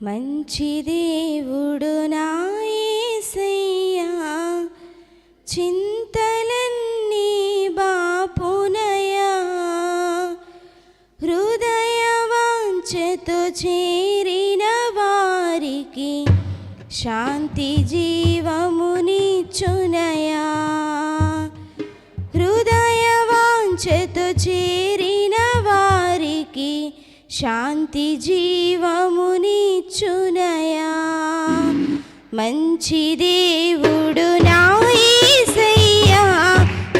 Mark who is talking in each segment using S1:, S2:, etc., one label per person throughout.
S1: మంచి దేవుడు నాయసయ్యా చింతలన్నీ బాపునయా హృదయ వాంచతో చేరిన వారికి శాంతి శాంతి జీవమునిచ్చునయా. మంచి దేవుడు నా ఈసయ్యా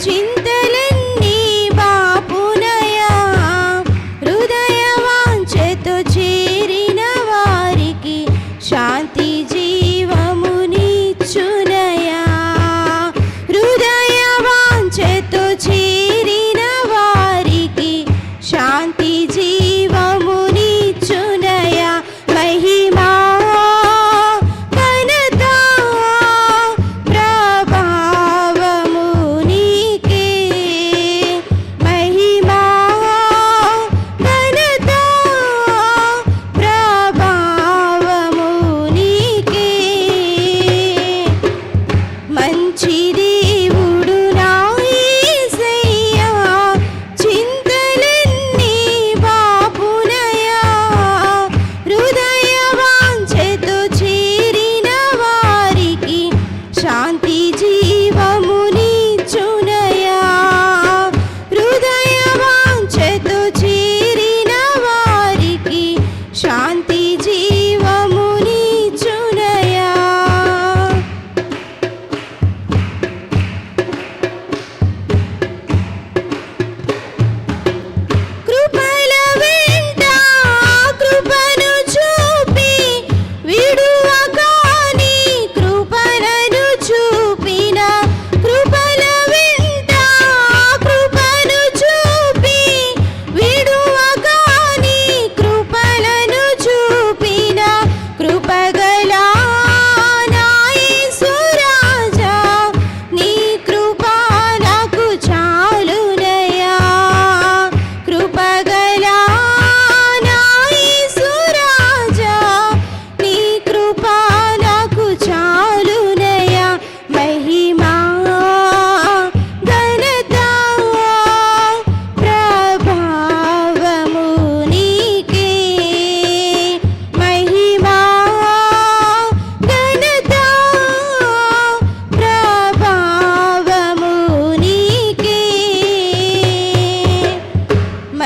S1: చింతలన్నీ బాపునయా. హృదయ వాంచెతో చేరిన వారికి శాంతి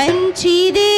S1: வஞ்சிதே